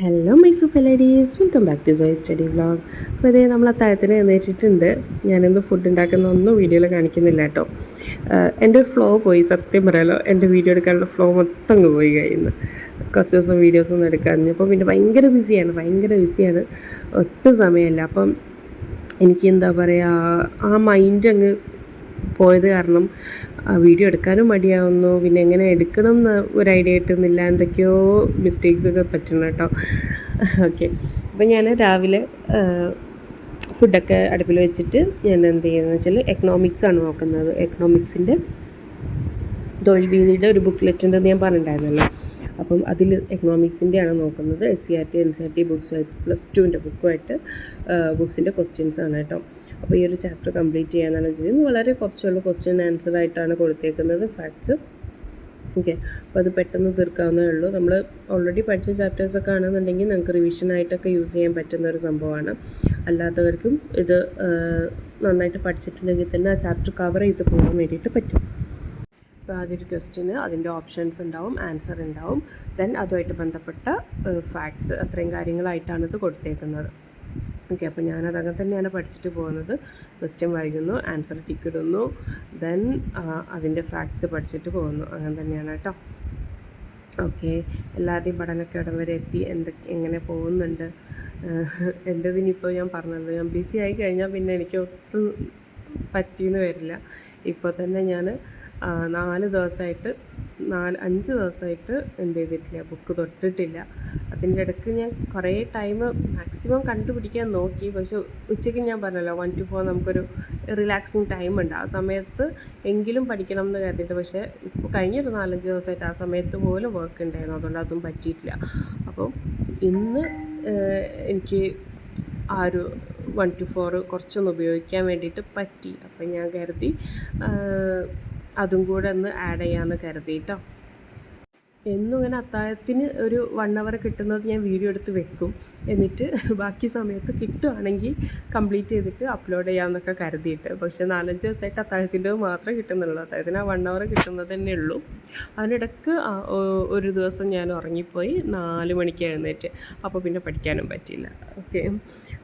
Hello my super ladies welcome back to joy study vlog അപ്പോൾ ഇതേ നമ്മൾ അത്താഴത്തിന് എഴുന്നേറ്റിട്ടുണ്ട്. ഞാനിന്ന് ഫുഡ് ഉണ്ടാക്കുന്ന ഒന്നും വീഡിയോയിൽ കാണിക്കുന്നില്ല കേട്ടോ. എന്റെ ഫ്ലോ പോയി സത്യം പറയാലോ. എന്റെ വീഡിയോ എടുക്കാനുള്ള ഫ്ലോ മൊത്തം അങ്ങ് പോയി കഴിയുന്നു കുറച്ച് ദിവസം വീഡിയോസ് ഒന്നും എടുക്കാൻ അപ്പോൾ പിന്നെ ഭയങ്കര ബിസിയാണ് ഭയങ്കര ബിസിയാണ്. ഒട്ടും സമയമില്ല. അപ്പം എനിക്ക് എന്താ പറയുക ആ മൈൻഡ് അങ്ങ് പോയത് കാരണം വീഡിയോ എടുക്കാനും മടിയാവുന്നു. പിന്നെ എങ്ങനെ എടുക്കണം എന്ന് ഒരു ഐഡിയ കിട്ടുന്നില്ല. എന്തൊക്കെയോ മിസ്റ്റേക്സ് ഒക്കെ പറ്റണം കേട്ടോ. ഓക്കെ അപ്പം ഞാൻ രാവിലെ ഫുഡൊക്കെ അടുപ്പിൽ വെച്ചിട്ട് ഞാൻ എന്ത് ചെയ്യുന്നത് വെച്ചാൽ എക്കണോമിക്സ് ആണ് നോക്കുന്നത്. എക്കണോമിക്സിന്റെ തൊഴിൽ വീതിയുടെ ഒരു ബുക്ക്ലെറ്റ് ഉണ്ടെന്ന് ഞാൻ പറഞ്ഞിട്ടുണ്ടായിരുന്നല്ലോ. അപ്പം അതിൽ എക്കണോമിക്സിന്റെ ആണ് നോക്കുന്നത്. S C R T N C R T ബുക്സുമായിട്ട് plus ടുവിന്റെ ബുക്കുമായിട്ട് ബുക്സിന്റെ ക്വസ്റ്റ്യൻസ് ആണ് കേട്ടോ. അപ്പോൾ ഈ ഒരു ചാപ്റ്റർ കംപ്ലീറ്റ് ചെയ്യാനാണ് വെച്ചിരിക്കുന്നത് വളരെ കുറച്ചുള്ള ക്വസ്റ്റ്യൻ ആൻസർ ആയിട്ടാണ് കൊടുത്തേക്കുന്നത് ഫാക്ട്സ് ഓക്കെ അപ്പോൾ അത് പെട്ടെന്ന് തീർക്കാവുന്നേ ഉള്ളൂ. നമ്മൾ ഓൾറെഡി പഠിച്ച ചാപ്റ്റേഴ്സൊക്കെ ആണെന്നുണ്ടെങ്കിൽ നമുക്ക് റിവിഷനായിട്ടൊക്കെ യൂസ് ചെയ്യാൻ പറ്റുന്ന ഒരു സംഭവമാണ്. അല്ലാത്തവർക്കും ഇത് നന്നായിട്ട് പഠിച്ചിട്ടുണ്ടെങ്കിൽ തന്നെ ആ ചാപ്റ്റർ കവർ ചെയ്ത് പോകാൻ വേണ്ടിയിട്ട് പറ്റും. ഇപ്പോൾ ആദ്യൊരു ക്വസ്റ്റ്യന് അതിന്റെ ഓപ്ഷൻസ് ഉണ്ടാവും ആൻസർ ഉണ്ടാവും. ദെൻ അതുമായിട്ട് ബന്ധപ്പെട്ട ഫാക്ട്സ് അത്രയും കാര്യങ്ങളായിട്ടാണ് ഇത് കൊടുത്തേക്കുന്നത്. ഓക്കെ അപ്പോൾ ഞാനത് അങ്ങനെ തന്നെയാണ് പഠിച്ചിട്ട് പോകുന്നത്. ക്വസ്റ്റ്യൻ വായിക്കുന്നു ആൻസർ ടിക്ക് ഇടുന്നു ദെൻ അതിന്റെ ഫാക്ട്സ് പഠിച്ചിട്ട് പോകുന്നു. അങ്ങനെ തന്നെയാണ് കേട്ടോ. ഓക്കെ എല്ലാവരുടെയും പഠനമൊക്കെ ഇടം വരെ എത്തി? എന്തൊക്കെ എങ്ങനെ പോകുന്നുണ്ട്? എന്റെതിനിപ്പോൾ ഞാൻ പറഞ്ഞത് ഞാൻ ബിസി ആയി കഴിഞ്ഞാൽ പിന്നെ എനിക്ക് ഒട്ടും പറ്റിയെന്ന് വരില്ല. ഇപ്പോൾ തന്നെ ഞാൻ നാല് ദിവസമായിട്ട് നാല് അഞ്ച് ദിവസമായിട്ട് എന്ത് ചെയ്തിട്ടില്ല ബുക്ക് തൊട്ടിട്ടില്ല. അതിന്റെ ഇടയ്ക്ക് ഞാൻ കുറേ ടൈം മാക്സിമം കണ്ടുപിടിക്കാൻ നോക്കി. പക്ഷെ ഉച്ചയ്ക്ക് ഞാൻ പറഞ്ഞല്ലോ വൺ ടു ഫോർ നമുക്കൊരു റിലാക്സിങ് ടൈം ഉണ്ട്. ആ സമയത്ത് എങ്കിലും പഠിക്കണം എന്ന് കരുതിയിട്ട് പക്ഷേ ഇപ്പോൾ കഴിഞ്ഞൊരു നാലഞ്ച് ദിവസമായിട്ട് ആ സമയത്ത് പോലും വർക്ക് ഉണ്ടായിരുന്നു. അതുകൊണ്ട് അതും പറ്റിയിട്ടില്ല. അപ്പം ഇന്ന് എനിക്ക് ആ ഒരു വൺ ടു ഫോർ കുറച്ചൊന്ന് ഉപയോഗിക്കാൻ വേണ്ടിയിട്ട് പറ്റി. അപ്പം ഞാൻ കരുതി അതും കൂടെ ഒന്ന് ആഡ് ചെയ്യാമെന്ന് കരുതി കേട്ടോ എന്നും ഇങ്ങനെ അത്താഴത്തിന് ഒരു വൺ അവർ കിട്ടുന്നത് ഞാൻ വീഡിയോ എടുത്ത് വെക്കും. എന്നിട്ട് ബാക്കി സമയത്ത് കിട്ടുകയാണെങ്കിൽ കംപ്ലീറ്റ് ചെയ്തിട്ട് അപ്ലോഡ് ചെയ്യാമെന്നൊക്കെ കരുതിയിട്ട്. പക്ഷെ നാലഞ്ച് ദിവസമായിട്ട് അത്താഴത്തിന്റെ മാത്രമേ കിട്ടുന്നുള്ളൂ. അത്താഴത്തിന് ആ വൺ അവർ കിട്ടുന്നത് തന്നെ ഉള്ളൂ. അതിനിടക്ക് ഒരു ദിവസം ഞാൻ ഉറങ്ങിപ്പോയി നാല് മണിക്ക് എഴുന്നേറ്റ്. അപ്പോൾ പിന്നെ പഠിക്കാനും പറ്റിയില്ല. ഓക്കെ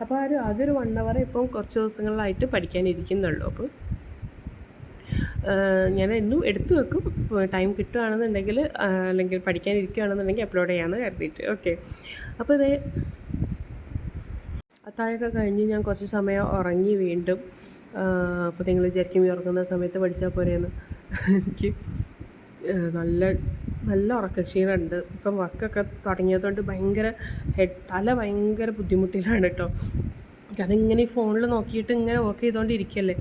അപ്പോൾ ആ ഒരു അതൊരു വൺ അവർ ഇപ്പം കുറച്ച് ദിവസങ്ങളിലായിട്ട് പഠിക്കാനിരിക്കുന്നുള്ളൂ. അപ്പോൾ ഞാൻ എന്നും എടുത്തു വെക്കും. ടൈം കിട്ടുകയാണെന്നുണ്ടെങ്കിൽ അല്ലെങ്കിൽ പഠിക്കാനിരിക്കുകയാണെന്നുണ്ടെങ്കിൽ അപ്ലോഡ് ചെയ്യാമെന്ന് കരുതിയിട്ട്. ഓക്കെ അപ്പോൾ ഇതേ അത്താഴമൊക്കെ കഴിഞ്ഞ് ഞാൻ കുറച്ച് സമയം ഉറങ്ങി വീണ്ടും. അപ്പോൾ നിങ്ങൾ വിചാരിക്കും ഉറങ്ങുന്ന സമയത്ത് പഠിച്ചാൽ പോരെയെന്ന് എനിക്ക് നല്ല നല്ല നല്ല ഉറക്കക്ഷീണമുണ്ട് ഇപ്പം വർക്കൊക്കെ തുടങ്ങിയതുകൊണ്ട് ഭയങ്കര ഹെഡ് തല ഭയങ്കര ബുദ്ധിമുട്ടിലാണ് കേട്ടോ കാരണം ഇങ്ങനെ ഈ ഫോണിൽ നോക്കിയിട്ട് ഇങ്ങനെ വർക്ക് ചെയ്തുകൊണ്ടിരിക്കുകയല്ലേ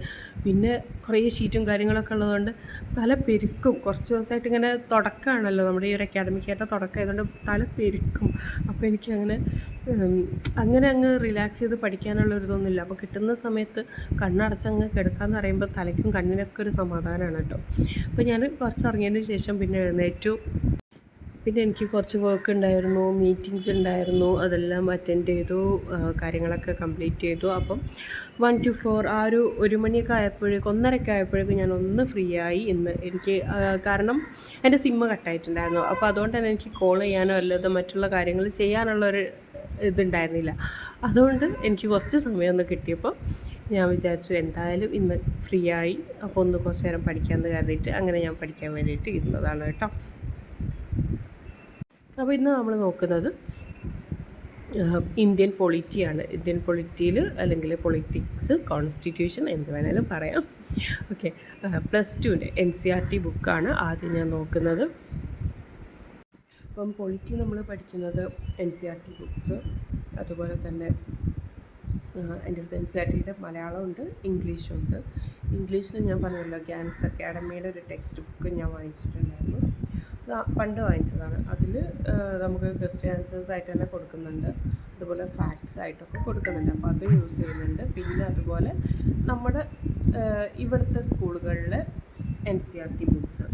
പിന്നെ കുറേ ഷീറ്റും കാര്യങ്ങളൊക്കെ ഉള്ളതുകൊണ്ട് തല പെരുക്കും. കുറച്ച് ദിവസമായിട്ട് ഇങ്ങനെ തുടക്കമാണല്ലോ നമ്മുടെ ഈ ഒരു അക്കാഡമിക്കായിട്ട് തുടക്കമായതുകൊണ്ട് തല പെരുക്കും. അപ്പോൾ എനിക്ക് അങ്ങനെ അങ്ങനെ അങ്ങ് റിലാക്സ് ചെയ്ത് പഠിക്കാനുള്ള ഒരു ഇതൊന്നുമില്ല. അപ്പോൾ കിട്ടുന്ന സമയത്ത് കണ്ണടച്ചങ്ങ് കിടക്കാമെന്ന് പറയുമ്പോൾ തലയ്ക്കും കണ്ണിനൊക്കെ ഒരു സമാധാനമാണ് കേട്ടോ. അപ്പോൾ ഞാൻ കുറച്ച് ഇറങ്ങിയതിന് ശേഷം പിന്നെ എഴുന്നേറ്റു. പിന്നെ എനിക്ക് കുറച്ച് വർക്ക് ഉണ്ടായിരുന്നു മീറ്റിങ്സ് ഉണ്ടായിരുന്നു അതെല്ലാം അറ്റൻഡ് ചെയ്തു കാര്യങ്ങളൊക്കെ കംപ്ലീറ്റ് ചെയ്തു. അപ്പം വൺ ടു ഫോർ ആ ഒരു ഒരു മണിയൊക്കെ ആയപ്പോഴേക്കും ഒന്നരയൊക്കെ ആയപ്പോഴേക്കും ഞാൻ ഒന്ന് ഫ്രീ ആയി ഇന്ന്. എനിക്ക് കാരണം എന്റെ സിമ്മ് കട്ടായിട്ടുണ്ടായിരുന്നു. അപ്പോൾ അതുകൊണ്ട് തന്നെ എനിക്ക് കോൾ ചെയ്യാനോ അല്ലാതെ മറ്റുള്ള കാര്യങ്ങൾ ചെയ്യാനുള്ളൊരു ഇതുണ്ടായിരുന്നില്ല. അതുകൊണ്ട് എനിക്ക് കുറച്ച് സമയം ഒന്ന് കിട്ടിയപ്പോൾ ഞാൻ വിചാരിച്ചു എന്തായാലും ഇന്ന് ഫ്രീ ആയി. അപ്പോൾ ഒന്ന് കുറച്ച് നേരം പഠിക്കാമെന്ന് കരുതിയിട്ട് അങ്ങനെ ഞാൻ പഠിക്കാൻ വേണ്ടിയിട്ട് ഇരുന്നതാണ് കേട്ടോ. അപ്പോൾ ഇന്ന് നമ്മൾ നോക്കുന്നത് ഇന്ത്യൻ പൊളിറ്റിയാണ്. ഇന്ത്യൻ പൊളിറ്റിയിൽ അല്ലെങ്കിൽ പൊളിറ്റിക്സ് കോൺസ്റ്റിറ്റ്യൂഷൻ എന്ത് വേണേലും പറയാം. ഓക്കെ പ്ലസ് ടുവിന്റെ എൻ സി ആർ ടി ബുക്കാണ് ആദ്യം ഞാൻ നോക്കുന്നത്. അപ്പം പൊളിറ്റി നമ്മൾ പഠിക്കുന്നത് N C R T books അതുപോലെ തന്നെ എന്റെ അടുത്ത് എൻ സി ആർ ടിയുടെ മലയാളമുണ്ട് ഇംഗ്ലീഷുണ്ട്. ഇംഗ്ലീഷിൽ ഞാൻ പറഞ്ഞല്ലോ ഗ്യാൻസ് അക്കാഡമിയുടെ ഒരു ടെക്സ്റ്റ് ബുക്ക് ഞാൻ ആ- പണ്ട് വാങ്ങിച്ചതാണ്. അതിൽ നമുക്ക് ക്വസ്റ്റ്യൻ ആൻസേഴ്സ് ആയിട്ട് തന്നെ കൊടുക്കുന്നുണ്ട്. അതുപോലെ ഫാക്ട്സ് ആയിട്ടൊക്കെ കൊടുക്കുന്നുണ്ട്. അപ്പോൾ അത് യൂസ് ചെയ്യുന്നുണ്ട്. പിന്നെ അതുപോലെ നമ്മുടെ ഇവിടുത്തെ സ്കൂളുകളിൽ N C R T books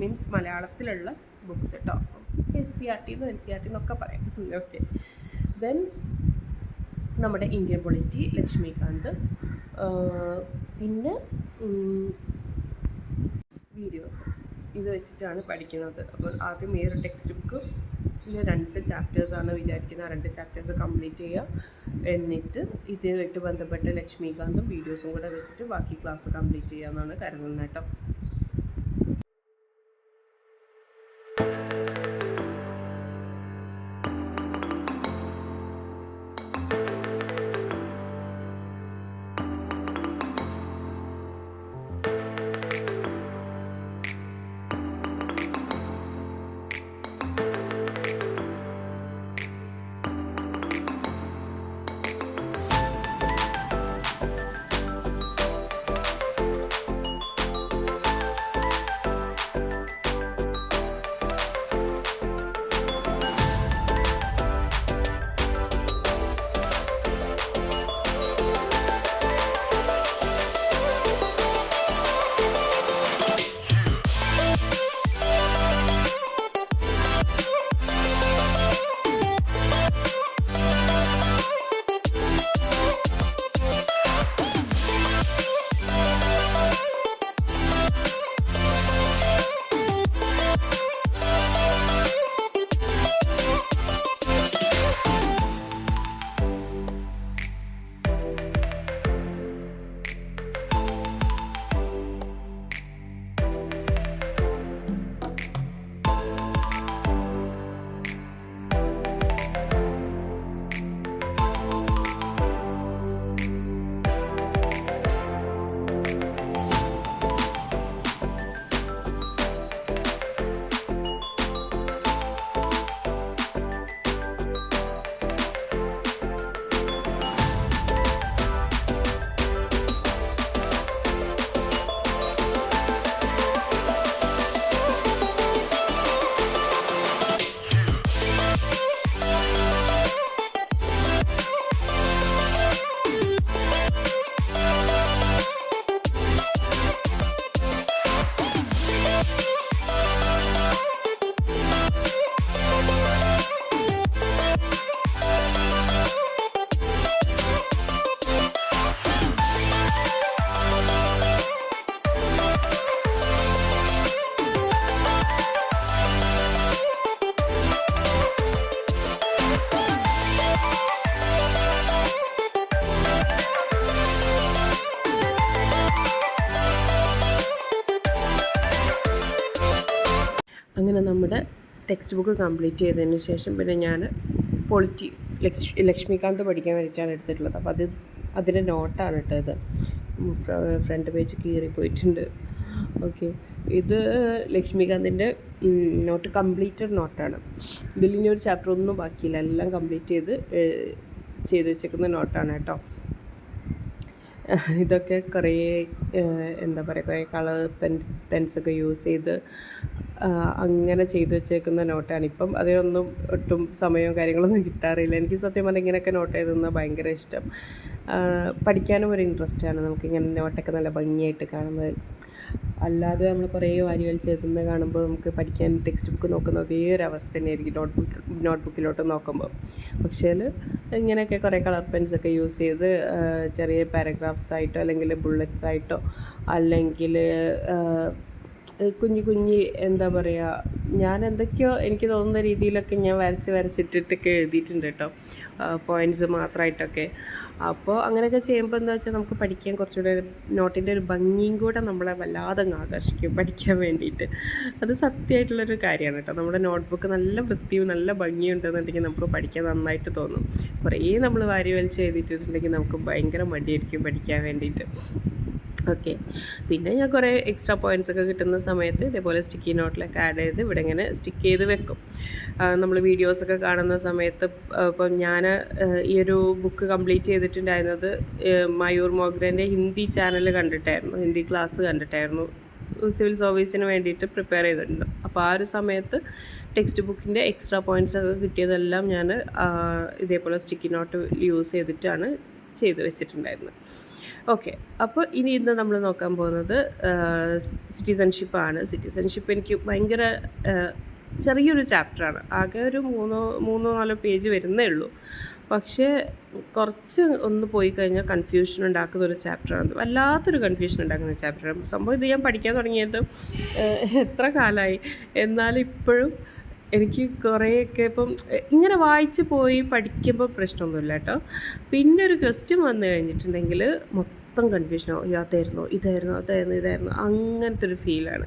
means മലയാളത്തിലുള്ള ബുക്സ് കേട്ടോ എൻ സി ആർ ടി എന്നും എൻ സി ആർ ടി എന്നൊക്കെ പറയാം. ഓക്കെ ദെൻ നമ്മുടെ ഇന്ത്യൻ പൊളിറ്റി ലക്ഷ്മികാന്ത്. പിന്നെ വീഡിയോസ് ഇത് വെച്ചിട്ടാണ് പഠിക്കുന്നത്. അപ്പോൾ ആദ്യം ഈ ഒരു ടെക്സ്റ്റ് ബുക്ക് പിന്നെ രണ്ട് ചാപ്റ്റേഴ്സ് ആണ് വിചാരിക്കുന്നത്. ആ രണ്ട് ചാപ്റ്റേഴ്സ് കംപ്ലീറ്റ് ചെയ്യുക. എന്നിട്ട് ഇതിനായിട്ട് ബന്ധപ്പെട്ട ലക്ഷ്മികാന്തും വീഡിയോസും കൂടെ വെച്ചിട്ട് ബാക്കി ക്ലാസ് കംപ്ലീറ്റ് ചെയ്യാമെന്നാണ് കരുതുന്നത് കേട്ടോ. അങ്ങനെ നമ്മുടെ ടെക്സ്റ്റ് ബുക്ക് കംപ്ലീറ്റ് ചെയ്തതിന് ശേഷം പിന്നെ ഞാൻ പൊളിറ്റി ലക്ഷ് ലക്ഷ്മികാന്ത് പഠിക്കാൻ വേണ്ടിയിട്ടാണ് എടുത്തിട്ടുള്ളത്. അപ്പോൾ അത് അതിന്റെ നോട്ടാണ് ഇട്ടത് ഫ്രണ്ട് പേജ് കീറി പോയിട്ടുണ്ട്. ഓക്കെ ഇത് ലക്ഷ്മികാന്തിന്റെ നോട്ട് കംപ്ലീറ്റഡ് നോട്ടാണ് ഇതിൽ ഇനി ഒരു ചാപ്റ്റർ ഒന്നും ബാക്കിയില്ല. എല്ലാം കംപ്ലീറ്റ് ചെയ്ത് ചെയ്ത് വെച്ചേക്കുന്ന നോട്ടാണ് കേട്ടോ. ഇതൊക്കെ കുറേ എന്താ പറയുക കുറേ കളർ പെൻ പെൻസൊക്കെ യൂസ് ചെയ്ത് അങ്ങനെ ചെയ്തു വെച്ചേക്കുന്ന നോട്ടാണ്. ഇപ്പം അതിനൊന്നും ഒട്ടും സമയവും കാര്യങ്ങളൊന്നും കിട്ടാറില്ല. എനിക്ക് സത്യം പറഞ്ഞാൽ ഇങ്ങനെയൊക്കെ നോട്ട് ചെയ്തെന്നാൽ ഭയങ്കര ഇഷ്ടം. പഠിക്കാനും ഒരു ഇൻട്രസ്റ്റാണ് നമുക്കിങ്ങനെ നോട്ടൊക്കെ നല്ല ഭംഗിയായിട്ട് കാണുന്നത്. അല്ലാതെ നമ്മൾ കുറേ വാരികൾ വലിച്ചെഴുതുന്നത് കാണുമ്പോൾ നമുക്ക് പഠിക്കാൻ ടെക്സ്റ്റ് ബുക്ക് നോക്കുന്ന അതേ ഒരു അവസ്ഥ തന്നെയായിരിക്കും നോട്ട് ബുക്ക് നോട്ട് ബുക്കിലോട്ട് നോക്കുമ്പോൾ പക്ഷേ ഇങ്ങനെയൊക്കെ കുറേ കളർ പെൻസൊക്കെ യൂസ് ചെയ്ത് ചെറിയ പാരഗ്രാഫ്സ് ആയിട്ടോ അല്ലെങ്കിൽ ബുള്ളറ്റ്സ് ആയിട്ടോ അല്ലെങ്കിൽ കുഞ്ഞു കുഞ്ഞി എന്താ പറയുക ഞാൻ എന്തൊക്കെയോ എനിക്ക് തോന്നുന്ന രീതിയിലൊക്കെ ഞാൻ വരച്ച് വരച്ചിട്ടിട്ടൊക്കെ എഴുതിയിട്ടുണ്ട് കേട്ടോ. പോയിന്റ്സ് മാത്രമായിട്ടൊക്കെ അപ്പോൾ അങ്ങനെയൊക്കെ ചെയ്യുമ്പോൾ എന്താ വെച്ചാൽ നമുക്ക് പഠിക്കാൻ കുറച്ചുകൂടെ നോട്ടിന്റെ ഒരു ഭംഗിയും കൂടെ നമ്മളെ വല്ലാതെ ആകർഷിക്കും പഠിക്കാൻ വേണ്ടിയിട്ട്. അത് സത്യമായിട്ടുള്ളൊരു കാര്യമാണ് കേട്ടോ. നമ്മുടെ നോട്ട്ബുക്ക് നല്ല വൃത്തിയും നല്ല ഭംഗിയും ഉണ്ടെന്നുണ്ടെങ്കിൽ നമുക്ക് പഠിക്കാൻ നന്നായിട്ട് തോന്നും. കുറേ നമ്മൾ വാരി വലിച്ച് എഴുതിയിട്ടുണ്ടെങ്കിൽ നമുക്ക് ഭയങ്കര മടിയായിരിക്കും പഠിക്കാൻ വേണ്ടിയിട്ട്. ഓക്കെ പിന്നെ ഞാൻ കുറേ എക്സ്ട്രാ പോയിന്റ്സ് ഒക്കെ കിട്ടുന്ന സമയത്ത് ഇതേപോലെ സ്റ്റിക്കി നോട്ടിലൊക്കെ ആഡ് ചെയ്ത് ഇവിടെ ഇങ്ങനെ സ്റ്റിക്ക് ചെയ്ത് വെക്കും. നമ്മൾ വീഡിയോസൊക്കെ കാണുന്ന സമയത്ത് ഇപ്പം ഞാൻ ഈ ഒരു ബുക്ക് കംപ്ലീറ്റ് ചെയ്തിട്ടുണ്ടായിരുന്നത് മയൂർ മോഗ്രന്റെ ഹിന്ദി ചാനൽ കണ്ടിട്ടായിരുന്നു ഹിന്ദി ക്ലാസ് കണ്ടിട്ടായിരുന്നു. സിവിൽ സർവീസിന് വേണ്ടിയിട്ട് പ്രിപ്പയർ ചെയ്തിട്ടുണ്ട്. അപ്പോൾ ആ ഒരു സമയത്ത് ടെക്സ്റ്റ് ബുക്കിന്റെ എക്സ്ട്രാ പോയിന്റ്സ് ഒക്കെ കിട്ടിയതെല്ലാം ഞാൻ ഇതേപോലെ സ്റ്റിക്കി നോട്ട് യൂസ് ചെയ്തിട്ടാണ് ചെയ്ത് വെച്ചിട്ടുണ്ടായിരുന്നത്. ഓക്കെ അപ്പോൾ ഇനി ഇന്ന് നമ്മൾ നോക്കാൻ പോകുന്നത് സിറ്റിസൺഷിപ്പ് ആണ്. സിറ്റിസൺഷിപ്പ് എനിക്ക് ഭയങ്കര ചെറിയൊരു ചാപ്റ്ററാണ് ആകെ ഒരു മൂന്നോ മൂന്നോ നാലോ പേജ് വരുന്നേ ഉള്ളൂ. പക്ഷേ കുറച്ച് ഒന്ന് പോയി കഴിഞ്ഞാൽ കൺഫ്യൂഷൻ ഉണ്ടാക്കുന്ന ഒരു ചാപ്റ്ററാണ് വല്ലാത്തൊരു കൺഫ്യൂഷൻ ഉണ്ടാക്കുന്ന ചാപ്റ്ററാണ് സംഭവം ഇത് ഞാൻ പഠിക്കാൻ തുടങ്ങിയത് എത്ര കാലമായി എന്നാലും ഇപ്പോഴും എനിക്ക് കുറേയൊക്കെ ഇപ്പം ഇങ്ങനെ വായിച്ച് പോയി പഠിക്കുമ്പോൾ പ്രശ്നമൊന്നുമില്ല കേട്ടോ. പിന്നെ ഒരു ക്വസ്റ്റ്യൻ വന്നു കഴിഞ്ഞിട്ടുണ്ടെങ്കിൽ മൊത്തം കൺഫ്യൂഷനോ അതായിരുന്നു ഇതായിരുന്നു അതായിരുന്നു ഇതായിരുന്നു. അങ്ങനത്തെ ഒരു ഫീലാണ്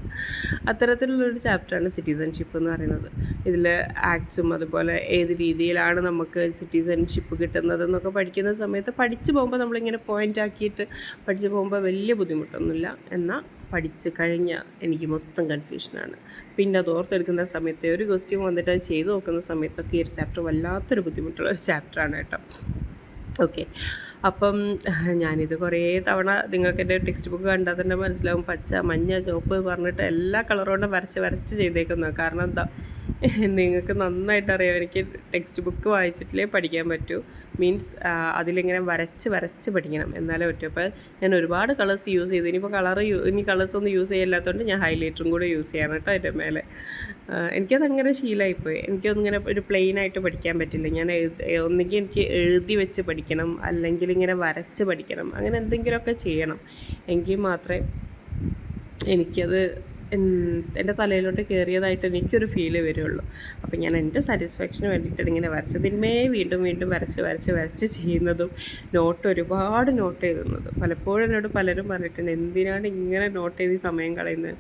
അത്തരത്തിലുള്ളൊരു ചാപ്റ്ററാണ് സിറ്റിസൺഷിപ്പ് എന്ന് പറയുന്നത്. ഇതിൽ ആക്ട്സും അതുപോലെ ഏത് രീതിയിലാണ് നമുക്ക് സിറ്റിസൺഷിപ്പ് കിട്ടുന്നത് എന്നൊക്കെ പഠിക്കുന്ന സമയത്ത് പഠിച്ചു പോകുമ്പോൾ നമ്മളിങ്ങനെ പോയിന്റ് ആക്കിയിട്ട് പഠിച്ചു പോകുമ്പോൾ വലിയ ബുദ്ധിമുട്ടൊന്നുമില്ല. എന്നാൽ പഠിച്ച് കഴിഞ്ഞ എനിക്ക് മൊത്തം കൺഫ്യൂഷനാണ് പിന്നെ അത് ഓർത്തെടുക്കുന്ന സമയത്ത് ഒരു ക്വസ്റ്റ്യൻ വന്നിട്ട് അത് ചെയ്തു നോക്കുന്ന സമയത്തൊക്കെ ഈ ഒരു ചാപ്റ്റർ വല്ലാത്തൊരു ബുദ്ധിമുട്ടുള്ള ഒരു ചാപ്റ്ററാണ് കേട്ടോ. ഓക്കെ അപ്പം ഞാനിത് കുറേ തവണ നിങ്ങൾക്ക് എന്റെ ടെക്സ്റ്റ് ബുക്ക് കണ്ടാൽ തന്നെ മനസ്സിലാവും. പച്ച മഞ്ഞ ചുവപ്പ് പറഞ്ഞിട്ട് എല്ലാ കളറുകൊണ്ടും വരച്ച് വരച്ച് ചെയ്തേക്കുന്നത് കാരണം എന്താ നിങ്ങൾക്ക് നന്നായിട്ട് അറിയാം. എനിക്ക് ടെക്സ്റ്റ് ബുക്ക് വായിച്ചിട്ടില്ലേ പഠിക്കാൻ പറ്റൂ. മീൻസ് അതിലിങ്ങനെ വരച്ച് വരച്ച് പഠിക്കണം. എന്നാലേ പറ്റൂ. അപ്പോൾ ഞാൻ ഒരുപാട് കളേഴ്സ് യൂസ് ചെയ്തു. ഇനിയിപ്പോൾ കളർ ഇനി കളേഴ്സ് ഒന്നും യൂസ് ചെയ്യില്ലാത്തതുകൊണ്ട് ഞാൻ ഹൈലൈറ്ററും കൂടെ യൂസ് ചെയ്യണം കേട്ടോ അതിന്റെ മേലെ. എനിക്കതങ്ങനെ ശീലമായിപ്പോയി എനിക്കൊന്നിങ്ങനെ ഒരു പ്ലെയിൻ ആയിട്ട് പഠിക്കാൻ പറ്റില്ല. ഞാൻ ഒന്നുകിൽ എനിക്ക് എഴുതി വെച്ച് പഠിക്കണം. അല്ലെങ്കിൽ ഇങ്ങനെ വരച്ച് പഠിക്കണം. അങ്ങനെ എന്തെങ്കിലുമൊക്കെ ചെയ്യണം. എങ്കിൽ മാത്രമേ എനിക്കത് എന്റെ തലയിലോട്ട് കയറിയതായിട്ട് എനിക്കൊരു ഫീൽ വരുള്ളൂ. അപ്പോൾ ഞാൻ എന്റെ സാറ്റിസ്ഫാക്ഷന് വേണ്ടിയിട്ട് ഇങ്ങനെ വരച്ചതിന്മേ വീണ്ടും വീണ്ടും വരച്ച് വരച്ച് വരച്ച് ചെയ്യുന്നതും നോട്ട് ഒരുപാട് നോട്ട് എഴുതുന്നതും പലപ്പോഴും എന്നോട് പലരും പറഞ്ഞിട്ടുണ്ട് എന്തിനാണ് ഇങ്ങനെ നോട്ട് എഴുതി സമയം കളയുന്നത്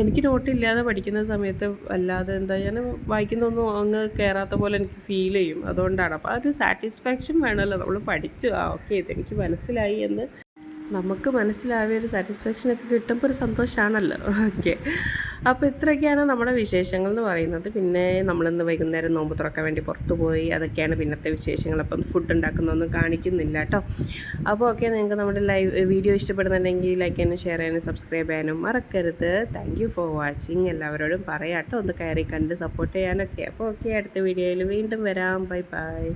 എനിക്ക് നോട്ടില്ലാതെ പഠിക്കുന്ന സമയത്ത് അല്ലാതെ എന്താ ഞാൻ വായിക്കുന്നൊന്നും അങ്ങ് കയറാത്ത പോലെ എനിക്ക് ഫീൽ ചെയ്യും. അതുകൊണ്ടാണ്. അപ്പോൾ ആ ഒരു സാറ്റിസ്ഫാക്ഷൻ വേണമല്ലോ. നമ്മൾ പഠിച്ചു. ആ ഓക്കെ ഇതെനിക്ക് മനസ്സിലായി എന്ന് നമുക്ക് മനസ്സിലാവിയ ഒരു സാറ്റിസ്ഫാക്ഷൻ ഒക്കെ കിട്ടുമ്പോൾ ഒരു സന്തോഷമാണല്ലോ ഓക്കെ അപ്പോൾ ഇത്രയൊക്കെയാണ് നമ്മുടെ വിശേഷങ്ങൾ എന്ന് പറയുന്നത്. പിന്നെ നമ്മളിന്ന് വൈകുന്നേരം നോമ്പ് തുറക്കാൻ വേണ്ടി പുറത്തു പോയി. അതൊക്കെയാണ് പിന്നത്തെ വിശേഷങ്ങൾ. അപ്പം ഫുഡ് ഉണ്ടാക്കുന്നൊന്നും കാണിക്കുന്നില്ല കേട്ടോ. അപ്പോൾ ഓക്കെ നിങ്ങൾക്ക് നമ്മുടെ ലൈവ് വീഡിയോ ഇഷ്ടപ്പെടുന്നുണ്ടെങ്കിൽ ലൈക്ക് ചെയ്യാനും ഷെയർ ചെയ്യാനും സബ്സ്ക്രൈബ് ചെയ്യാനും മറക്കരുത്. താങ്ക് ഫോർ വാച്ചിങ് എല്ലാവരോടും പറയാം കേട്ടോ. ഒന്ന് കയറി കണ്ട് സപ്പോർട്ട് ചെയ്യാനൊക്കെ. അപ്പോൾ ഓക്കെ അടുത്ത വീഡിയോയിൽ വീണ്ടും വരാം. Bye bye